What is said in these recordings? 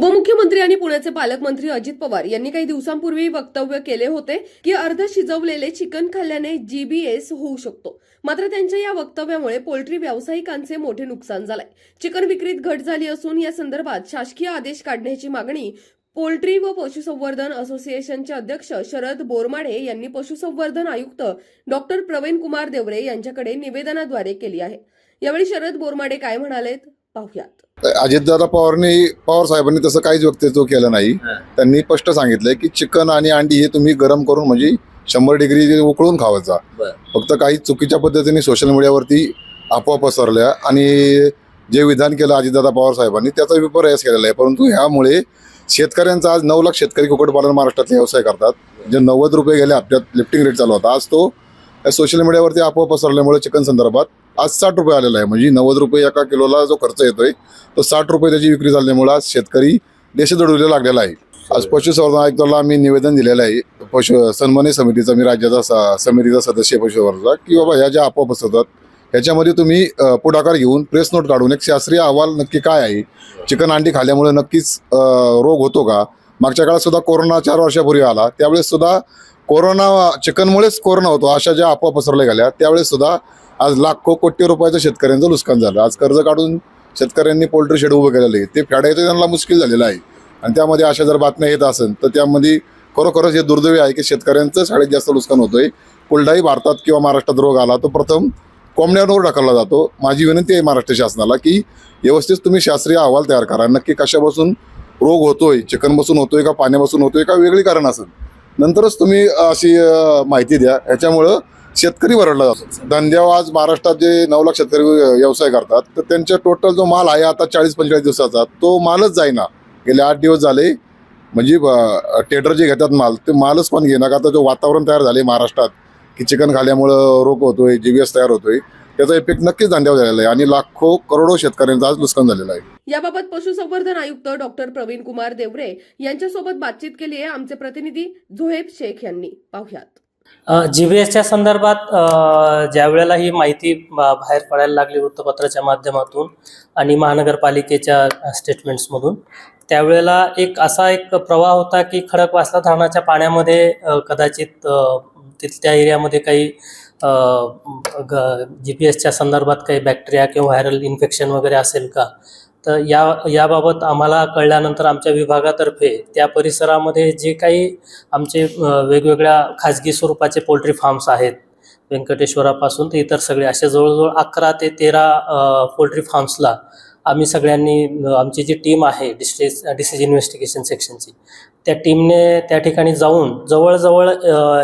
उपमुख्यमंत्री आणि पुण्याचे पालकमंत्री अजित पवार यांनी काही दिवसांपूर्वी वक्तव्य केले होते की अर्ध शिजवलेले चिकन खाल्ल्याने जीबीएस होऊ शकतो. मात्र त्यांच्या या वक्तव्यामुळे पोल्ट्री व्यावसायिकांचे मोठे नुकसान झालंय. चिकन विक्रीत घट झाली असून या संदर्भात शासकीय आदेश काढण्याची मागणी पोल्ट्री व पशुसंवर्धन असोसिएशनचे अध्यक्ष शरद बोरमाडे यांनी पशुसंवर्धन आयुक्त डॉक्टर प्रवीण कुमार देवरे यांच्याकडे निवेदनाद्वारे केली आहे. यावेळी शरद बोरमाडे काय म्हणालेत? पाहुयात. अजितदादा पवारनी पवार साहेबांनी तसं काहीच वक्तव्य केलं नाही. त्यांनी स्पष्ट सांगितलंय की चिकन आणि अंडी हे तुम्ही गरम करून म्हणजे शंभर डिग्री उकळून खावायचा. फक्त काही चुकीच्या पद्धतीने सोशल मीडियावरती अफवा पसरल्या आणि जे विधान केलं अजितदादा पवार साहेबांनी त्याचा विपर्यास केलेला आहे. परंतु ह्यामुळे शेतकऱ्यांचा आज नऊ लाख शेतकरी कुक्कुटपालन महाराष्ट्रातले व्यवसाय करतात. जे नव्वद रुपये गेले हप्त्यात लिफ्टिंग रेट चालू होता. आज तो सोशल मीडियावरती अफवा पसरल्यामुळे चिकन संदर्भात आज साठ रुपये आलेला आहे. म्हणजे नव्वद रुपये एका किलोला जो खर्च येतोय तो साठ रुपये त्याची विक्री झाल्यामुळे आज शेतकरी देशदडूला लागलेला आहे. आज पशुसंवर्धन आयुक्ताला आम्ही निवेदन दिलेलं आहे. पशु सन्मानी समितीचा मी राज्याचा स- समितीचा सदस्य पशुसंवर्धनचा की बाबा ह्या ज्या आपोआप असतात ह्याच्यामध्ये तुम्ही पुढाकार घेऊन प्रेस नोट काढून एक शास्त्रीय अहवाल नक्की काय आहे? चिकन अंडी खाल्ल्यामुळे नक्कीच रोग होतो का? मागच्या काळात सुद्धा कोरोना चार वर्षापूर्वी आला. त्यावेळेस सुद्धा कोरोना चिकनमुळेच कोरोना होतो. अशा ज्या अफवा पसरल्या गेल्या त्यावेळेस सुद्धा आज लाखो कोटी रुपयाचं शेतकऱ्यांचं नुकसान झालं. आज कर्ज काढून शेतकऱ्यांनी पोल्ट्री शेड उभं केलेलं आहे. ते फेडायचं त्यांना मुश्किल झालेलं आहे. आणि त्यामध्ये अशा जर बातम्या येत असेल तर त्यामध्ये खरोखरच हे दुर्दैवी आहे की शेतकऱ्यांचं सगळ्यात जास्त नुकसान होतोय. कुलडाही भारतात किंवा महाराष्ट्रात रोग आला तो प्रथम कोंबड्यांवर ढकलला जातो. माझी विनंती आहे महाराष्ट्र शासनाला की व्यवस्थित तुम्ही शास्त्रीय अहवाल तयार करा. नक्की कशापासून रोग होतोय चिकनपासून होतोय का पाण्यापासून होतोय का वेगळी कारण असेल. नंतरच तुम्ही अशी माहिती द्या. ह्याच्यामुळं शेतकरी वरडला जातो. धंद्यावर आज महाराष्ट्रात जे नऊ लाख शेतकरी व्यवसाय करतात तर त्यांच्या टोटल जो माल आहे आता चाळीस पंचेचाळीस दिवसाचा तो मालच जाईना. गेले आठ दिवस झाले म्हणजे टेडर जे घेतात माल ते मालच पण घेणार का आता जो वातावरण तयार झाले महाराष्ट्रात की चिकन खाल्ल्यामुळं रोग होतोय जीवीएस तयार होतोय. त्याचा इफेक्ट नक्कीच धंद्यावर झालेला आहे आणि लाखो करोडो शेतकऱ्यांचं आज नुकसान झालेलं आहे. याबाबत पशुसंवर्धन आयुक्त डॉक्टर प्रवीण कुमार देवरे यांच्यासोबत बातचीत केली आहे आमचे प्रतिनिधी झोहेब शेख यांनी. पाहुयात. जी बी एसच्या संदर्भात अ, ज्या वेळेला ही माहिती बाहेर पडायला लागली वृत्तपत्राच्या माध्यमातून आणि महानगरपालिकेच्या स्टेटमेंट्समधून त्यावेळेला एक असा एक प्रवाह होता की खडकवासला धरणाच्या पाण्यामध्ये कदाचित अ, तिथल्या एरियामध्ये काही जी पी एसच्या संदर्भात काही बॅक्टेरिया किंवा व्हायरल इन्फेक्शन वगैरे असेल का? तर या याबाबत आम्हाला कळल्यानंतर आमच्या विभागातर्फे त्या परिसरामध्ये जे काही आमचे वेगवेगळ्या खाजगी स्वरूपाचे पोल्ट्री फार्म्स आहेत व्यंकटेश्वरापासून ते इतर सगळे असे जवळजवळ अकरा ते तेरा पोल्ट्री फार्म्सला आम्ही सगळ्यांनी आमची जी टीम आहे डिस्ट्रिक्ट डिसीज इन्व्हेस्टिगेशन सेक्शनची त्या टीमने त्या ठिकाणी जाऊन जवळजवळ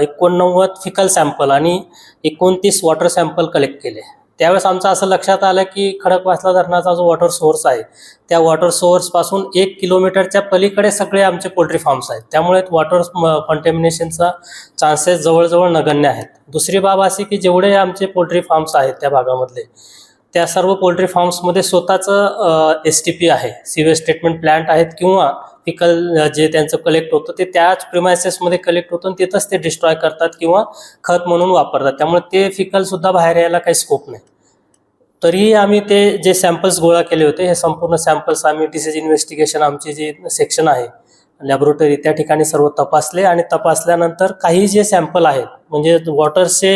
एकोणनव्वद फिकल सॅम्पल आणि एकोणतीस वॉटर सॅम्पल कलेक्ट केले. त्यावेळेस आमचं असं लक्षात आलं की खडकवासला धरणाचा जो वॉटर सोर्स आहे त्या वॉटर सोर्सपासून एक किलोमीटरच्या पलीकडे सगळे आमचे पोल्ट्री फार्म्स आहेत. त्यामुळे वॉटर कॉन्टॅमिनेशनचा चान्सेस जवळजवळ नगण्य आहेत. दुसरी बाब अशी की जेवढे आमचे पोल्ट्री फार्म्स आहेत त्या भागामधले त्या सर्व पोल्ट्री फार्म्समध्ये स्वतःचं एस टी पी आहे. सिवेज ट्रीटमेंट प्लांट आहेत किंवा पिकल जे त्यांचं कलेक्ट होतं ते त्याच प्रिमायसेसमध्ये कलेक्ट होतं आणि तिथंच ते डिस्ट्रॉय करतात किंवा खत म्हणून वापरतात. त्यामुळे ते फिकलसुद्धा बाहेर यायला काही स्कोप नाही. तरीही आम्ही ते जे सॅम्पल्स गोळा केले होते हे संपूर्ण सॅम्पल्स आम्ही डिसीज इन्व्हेस्टिगेशन आमचे जे सेक्शन आहे लॅबोरेटरी त्या ठिकाणी सर्व तपासले आणि तपासल्यानंतर काही जे सॅम्पल आहेत म्हणजे वॉटर्सचे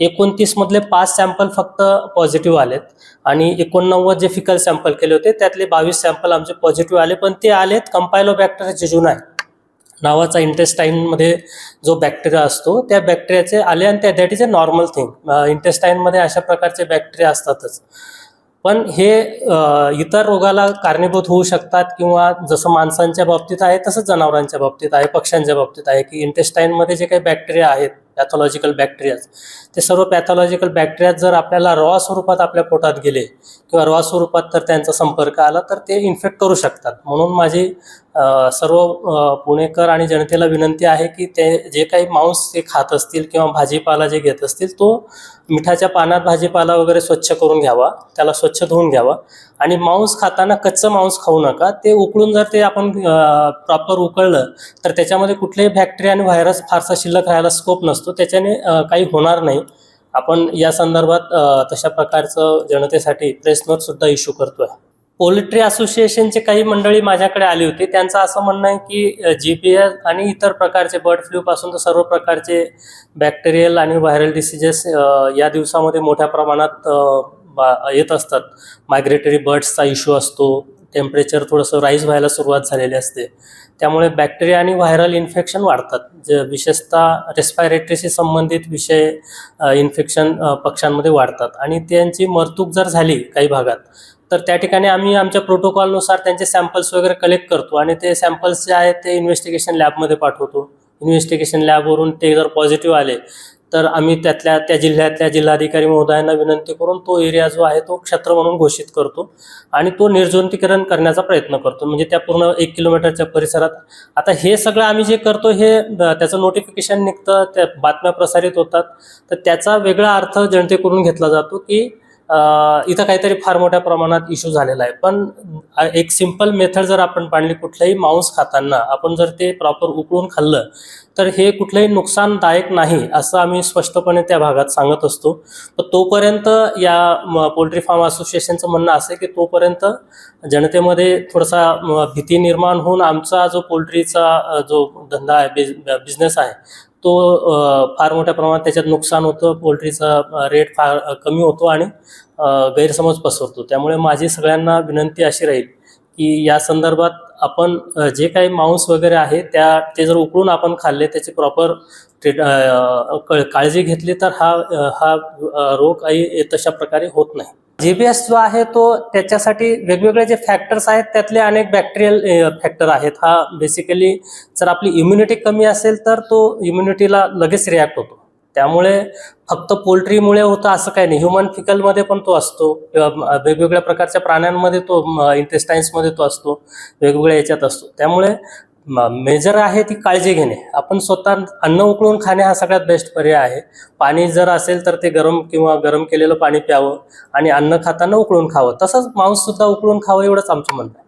एकोणतीसमधले पाच सॅम्पल फक्त पॉझिटिव्ह आलेत आणि एकोणनव्वद जे फिकल सॅम्पल केले होते त्यातले बावीस सॅम्पल आमचे पॉझिटिव्ह आले पण ते आलेत कंपायलोबॅक्टर आहे. नावाचा इंटेस्टाईनमध्ये जो बॅक्टेरिया असतो त्या बॅक्टेरियाचे आले आणि त्या that is a normal thing इंटेस्टाईनमध्ये अशा प्रकारचे बॅक्टेरिया असतातच. पण हे इतर रोगाला कारणीभूत होऊ शकतात किंवा जसं माणसांच्या बाबतीत आहे तसंच जनावरांच्या बाबतीत आहे पक्ष्यांच्या बाबतीत आहे की इंटेस्टाईनमध्ये जे काही बॅक्टेरिया आहेत पॅथॉलॉजिकल बॅक्टेरियाज ते सर्व पॅथॉलॉजिकल बॅक्टेरिया जर आपल्याला रॉ स्वरूपात आपल्या पोटात गेले किंवा रॉ स्वरूपात तर त्यांचा संपर्क आला तर ते इन्फेक्ट करू शकतात. म्हणून माझी सर्व पुणेकर आणि जनतेला विनंती आहे की ते जे काही मांस ते खात असतील किंवा भाजीपाला जे घेत असतील तो मिठाच्या पानात भाजीपाला वगैरे स्वच्छ करून घ्यावा त्याला स्वच्छ धुवून घ्यावा. आणि मांस खाताना कच्चं मांस खाऊ नका ते उकळून जर ते आपण प्रॉपर उकळलं तर त्याच्यामध्ये कुठलेही बॅक्टेरिया आणि व्हायरस फारसा शिल्लक राहायला स्कोप नसतो. त्याच्याने काही होणार नाही. आपण या संदर्भात तशा प्रकारचं जनतेसाठी प्रेस नोट सुद्धा इश्यू करतोय. पोल्ट्री असोसिएशनचे काही मंडळी माझ्याकडे आली होती. त्यांचं असं म्हणणं आहे की जी पी एस आणि इतर प्रकारचे बर्ड फ्लूपासून तर सर्व प्रकारचे बॅक्टेरियल आणि व्हायरल डिसिजेस या दिवसामध्ये मोठ्या प्रमाणात येत असतात. मायग्रेटरी बर्ड्सचा इश्यू असतो. टेम्परेचर थोडंसं राईज व्हायला सुरुवात झालेली असते. त्यामुळे बॅक्टेरिया आणि व्हायरल इन्फेक्शन वाढतात. जे विशेषतः रेस्पायरेटरीशी संबंधित विषय इन्फेक्शन पक्ष्यांमध्ये वाढतात. आणि त्यांची मरतूक जर झाली काही भागात तर त्या ठिकाणी आम्ही आमच्या प्रोटोकॉलनुसार त्यांचे सॅम्पल्स वगैरे कलेक्ट करतो आणि ते सॅम्पल्स जे आहेत ते इन्व्हेस्टिगेशन लॅबमध्ये पाठवतो. इन्व्हेस्टिगेशन लॅबवरून ते जर पॉझिटिव्ह आले तर आम्ही त्यातल्या त्या जिल्ह्यातल्या जिल्हाधिकारी महोदयांना विनंती करून तो एरिया जो आहे तो क्षेत्र म्हणून घोषित करतो आणि तो निर्जंतुकीकरण करण्याचा प्रयत्न करतो. म्हणजे त्या पूर्ण एक किलोमीटरच्या परिसरात आता हे सगळं आम्ही जे करतो हे त्याचं नोटिफिकेशन निघतं त्या बातम्या प्रसारित होतात. तर त्याचा वेगळा अर्थ जनतेकडून घेतला जातो की इथं काहीतरी फार मोठ्या प्रमाणात इश्यू झालेला आहे. पण एक सिंपल मेथड जर आपण पाळली कुठलाही मांस खाताना आपण जर ते प्रॉपर उकळून खाल्लं तर हे कुठलंही नुकसानदायक नाही असं आम्ही स्पष्टपणे त्या भागात सांगत असतो. तर तोपर्यंत या पोल्ट्री फार्म असोसिएशनचं म्हणणं असं आहे की तोपर्यंत जनतेमध्ये थोडासा भीती निर्माण होऊन आमचा जो पोल्ट्रीचा जो धंदा आहे बिझनेस आहे तो फार मोठ्या प्रमाणात त्याच्यात नुकसान होतं पोल्ट्रीचा रेट फार कमी होतो आणि गैरसमज पसरतो. त्यामुळे माझी सगळ्यांना विनंती अशी राहील की या संदर्भात आपण जे काही मांस वगैरे आहे त्या ते जर उकळून आपण खाल्ले त्याची प्रॉपर ट्रीट क- काळजी घेतली तर हा हा रोग काही तशा प्रकारे होत नाही. जीबीएस जो आहे तो त्याच्यासाठी वेगवेगळे जे फॅक्टर्स आहेत त्यातले अनेक बॅक्टेरियल फॅक्टर आहेत. हा बेसिकली जर आपली इम्युनिटी कमी असेल तर तो इम्युनिटीला लगेच रिॲक्ट होतो. त्यामुळे फक्त पोल्ट्रीमुळे होतं असं काही नाही. ह्युमन फिकलमध्ये पण तो असतो. किंवा वेगवेगळ्या प्रकारच्या प्राण्यांमध्ये तो इंटेस्टाईन्समध्ये तो असतो. वेगवेगळ्या याच्यात असतो. त्यामुळे मेजर आहे ती काळजी घेणे. आपण स्वतः अन्न उकळून खाणे हा सगळ्यात बेस्ट पर्याय आहे. पाणी जर असेल तर ते गरम किंवा गरम केलेलं पाणी प्यावं आणि अन्न खाताना उकळून खावं. तसंच मांस सुद्धा उकळून खावं एवढंच आमचं म्हणणं आहे.